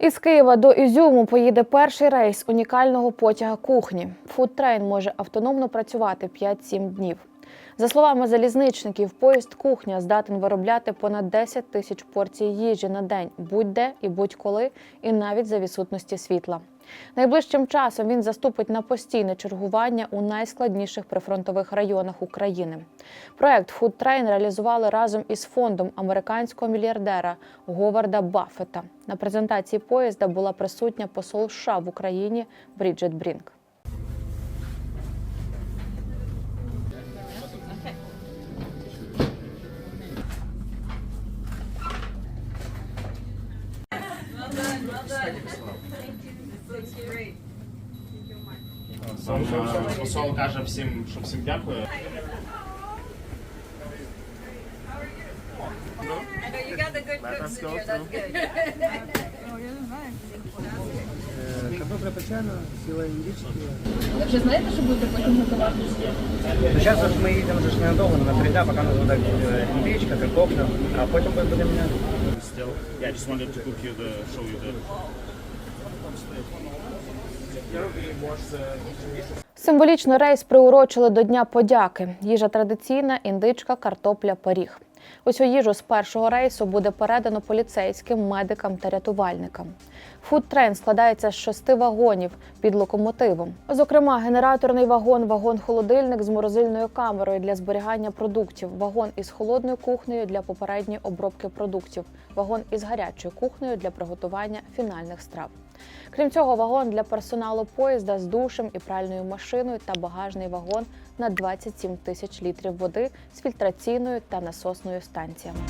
Із Києва до Ізюму поїде перший рейс унікального потяга кухні. Фудтрейн може автономно працювати 5-7 днів. За словами залізничників, поїзд кухня здатен виробляти понад 10 тисяч порцій їжі на день будь-де і будь-коли, і навіть за відсутності світла. Найближчим часом він заступить на постійне чергування у найскладніших прифронтових районах України. Проект Фудтрейн реалізували разом із фондом американського мільярдера Говарда Баффета. На презентації поїзда була присутня посол США в Україні Бріджит Брінк. Сам е, посол каже всім, що всім дякую. I know you got the good cooks in here. That's good. Картопля печена, сила індички. Ви вже знаєте, що будете потім готувати? Ну, зараз от ми їдемо вже ж ненадовго, на три дня, поки нас буде е, індичка, картопля, а потім будемо міняти. Still, yeah, just wanted to book you the, show you the. Символічно рейс приурочили до Дня подяки. Їжа традиційна, індичка, картопля, пиріг. Усю їжу з першого рейсу буде передано поліцейським, медикам та рятувальникам. Фудтрейн складається з шести вагонів під локомотивом. Зокрема, генераторний вагон, вагон-холодильник з морозильною камерою для зберігання продуктів, вагон із холодною кухнею для попередньої обробки продуктів, вагон із гарячою кухнею для приготування фінальних страв. Крім цього, вагон для персоналу поїзда з душем і пральною машиною та багажний вагон на 27 тисяч літрів води з фільтраційною та насосною станціями.